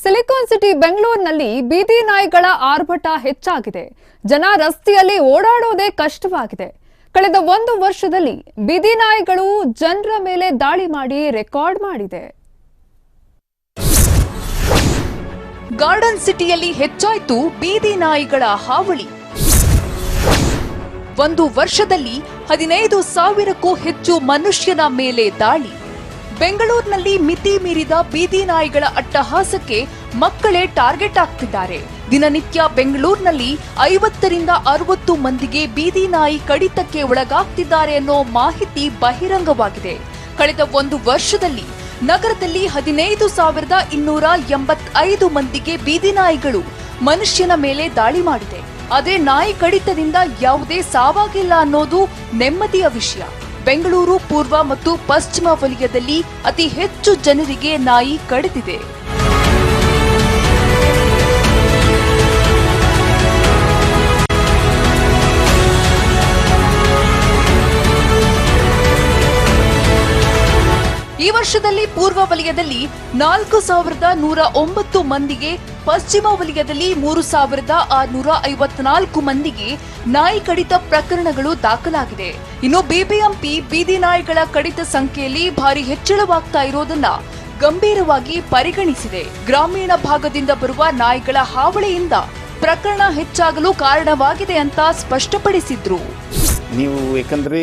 Silicon city ಬೆಂಗಳೂರಿನಲ್ಲಿ ಬೀದಿ ನಾಯಿಗಳ ಆರ್ಭಟ ಹೆಚ್ಚಾಗಿದೆ. ಜನ ರಸ್ತೆಯಲ್ಲಿ ಓಡಾಡೋದೇ ಕಷ್ಟವಾಗಿದೆ. ಕಳೆದ ಒಂದು ವರ್ಷದಲ್ಲಿ ಬೀದಿ ನಾಯಿಗಳು ಜನರ ಮೇಲೆ ದಾಳಿ ಮಾಡಿ ರೆಕಾರ್ಡ್ ಮಾಡಿದೆ. ಗಾರ್ಡನ್ ಸಿಟಿಯಲ್ಲಿ ಹೆಚ್ಚಾಯಿತು ಬೀದಿ ನಾಯಿಗಳ ಹಾವಳಿ. ಒಂದು ವರ್ಷದಲ್ಲಿ ಹದಿನೈದು ಸಾವಿರಕ್ಕೂ ಹೆಚ್ಚು ಮನುಷ್ಯನ ಮೇಲೆ ದಾಳಿ. ಬೆಂಗಳೂರಿನಲ್ಲಿ ಮಿತಿ ಮೀರಿದ ಬೀದಿ ನಾಯಿಗಳ ಅಟ್ಟಹಾಸಕ್ಕೆ ಮಕ್ಕಳೇ ಟಾರ್ಗೆಟ್ ಆಗ್ತಿದ್ದಾರೆ. ದಿನನಿತ್ಯ ಬೆಂಗಳೂರಿನಲ್ಲಿ ಐವತ್ತರಿಂದ ಅರವತ್ತು ಮಂದಿಗೆ ಬೀದಿ ನಾಯಿ ಕಡಿತಕ್ಕೆ ಒಳಗಾಗ್ತಿದ್ದಾರೆ ಅನ್ನೋ ಮಾಹಿತಿ ಬಹಿರಂಗವಾಗಿದೆ. ಕಳೆದ ಒಂದು ವರ್ಷದಲ್ಲಿ ನಗರದಲ್ಲಿ ಹದಿನೈದು ಸಾವಿರದ ಇನ್ನೂರ ಎಂಬತ್ತೈದು ಮಂದಿಗೆ ಬೀದಿ ನಾಯಿಗಳು ಮನುಷ್ಯನ ಮೇಲೆ ದಾಳಿ ಮಾಡಿದೆ. ಅದೇ ನಾಯಿ ಕಡಿತದಿಂದ ಯಾವುದೇ ಸಾವಾಗಿಲ್ಲ ಅನ್ನೋದು ನೆಮ್ಮದಿಯ ವಿಷಯ. ಬೆಂಗಳೂರು, ಪೂರ್ವ ಮತ್ತು ಪಶ್ಚಿಮ ವಲಯದಲ್ಲಿ ಅತಿ ಹೆಚ್ಚು ಜನರಿಗೆ ನಾಯಿ ಕಡಿದಿದೆ. ಈ ವರ್ಷದಲ್ಲಿ ಪೂರ್ವ ವಲಯದಲ್ಲಿ ನಾಲ್ಕು ಸಾವಿರದ ನೂರ ಒಂಬತ್ತು ಮಂದಿಗೆ ಪಶ್ಚಿಮ ವಲಯದಲ್ಲಿ ಮೂರು ಸಾವಿರದ ಆರುನೂರ ಐವತ್ನಾಲ್ಕು ಮಂದಿಗೆ ನಾಯಿ ಕಡಿತ ಪ್ರಕರಣಗಳು ದಾಖಲಾಗಿದೆ. ಇನ್ನು ಬಿಬಿಎಂಪಿ, ಬೀದಿ ನಾಯಿಗಳ ಕಡಿತ ಸಂಖ್ಯೆಯಲ್ಲಿ ಭಾರಿ ಹೆಚ್ಚಳವಾಗ್ತಾ ಇರೋದನ್ನ ಗಂಭೀರವಾಗಿ ಪರಿಗಣಿಸಿದೆ. ಗ್ರಾಮೀಣ ಭಾಗದಿಂದ ಬರುವ ನಾಯಿಗಳ ಹಾವಳಿಯಿಂದ ಪ್ರಕರಣ ಹೆಚ್ಚಾಗಲು ಕಾರಣವಾಗಿದೆ ಅಂತ ಸ್ಪಷ್ಟಪಡಿಸಿದ್ರು. ನೀವು ಯಾಕಂದ್ರೆ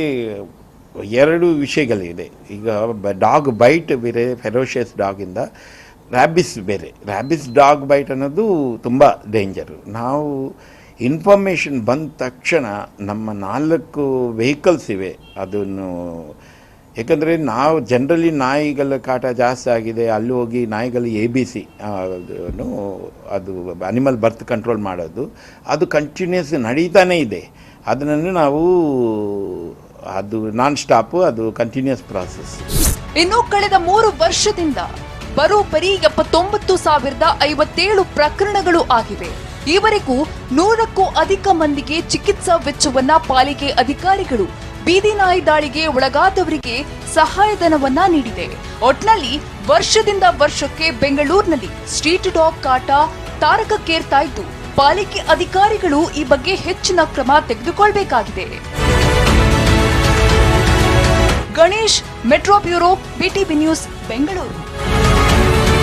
ಎರಡು ವಿಷಯಗಳಿದೆ. ಈಗ ಡಾಗ್ ಬೈಟ್ ಬೇರೆ ಫೆರೋಷಿಯಸ್ ಡಾಗಿಂದ ರ್ಯಾಬಿಸ್ ಬೇರೆ. ರ್ಯಾಬಿಸ್ ಡಾಗ್ ಬೈಟ್ ಅನ್ನೋದು ತುಂಬ ಡೇಂಜರು ನಾವು ಇನ್ಫಾರ್ಮೇಷನ್ ಬಂದ ತಕ್ಷಣ ನಮ್ಮ ನಾಲ್ಕು ವೆಹಿಕಲ್ಸ್ ಇವೆ. ಅದನ್ನು ಯಾಕಂದರೆ ನಾವು ಜನರಲಿ ನಾಯಿಗಳ ಕಾಟ ಜಾಸ್ತಿ ಆಗಿದೆ. ಅಲ್ಲಿ ಹೋಗಿ ನಾಯಿಗಳು ಎ ಬಿ ಸಿ ಅದು ಅನಿಮಲ್ ಬರ್ತ್ ಕಂಟ್ರೋಲ್ ಮಾಡೋದು. ಅದು ಕಂಟಿನ್ಯೂಸ್ ನಡೀತಾನೇ ಇದೆ. ಅದನ್ನು ನಾವು, ಅದು ನಾನ್ ಸ್ಟಾಪು ಅದು ಕಂಟಿನ್ಯೂಸ್ ಪ್ರಾಸೆಸ್ ಇನ್ನು ಕಳೆದ ಮೂರು ವರ್ಷದಿಂದ ಬರೋಬ್ಬರಿ ಎಪ್ಪತ್ತೊಂಬತ್ತು ಸಾವಿರದ ಐವತ್ತೇಳು ಪ್ರಕರಣಗಳು ಆಗಿವೆ. ಈವರೆಗೂ ನೂರಕ್ಕೂ ಅಧಿಕ ಮಂದಿಗೆ ಚಿಕಿತ್ಸಾ ವೆಚ್ಚವನ್ನ ಪಾಲಿಕೆ ಅಧಿಕಾರಿಗಳು ಬೀದಿ ನಾಯಿ ದಾಳಿಗೆ ಒಳಗಾದವರಿಗೆ ಸಹಾಯಧನವನ್ನ ನೀಡಿದೆ. ಒಟ್ನಲ್ಲಿ ವರ್ಷದಿಂದ ವರ್ಷಕ್ಕೆ ಬೆಂಗಳೂರಿನಲ್ಲಿ ಸ್ಟ್ರೀಟ್ ಡಾಗ್ ಕಾಟ ತಾರಕಕ್ಕೇರ್ತಾ ಇದ್ದು, ಪಾಲಿಕೆ ಅಧಿಕಾರಿಗಳು ಈ ಬಗ್ಗೆ ಹೆಚ್ಚಿನ ಕ್ರಮ ತೆಗೆದುಕೊಳ್ಬೇಕಾಗಿದೆ. Ganesh, metro bureau, BTV news, Bengaluru.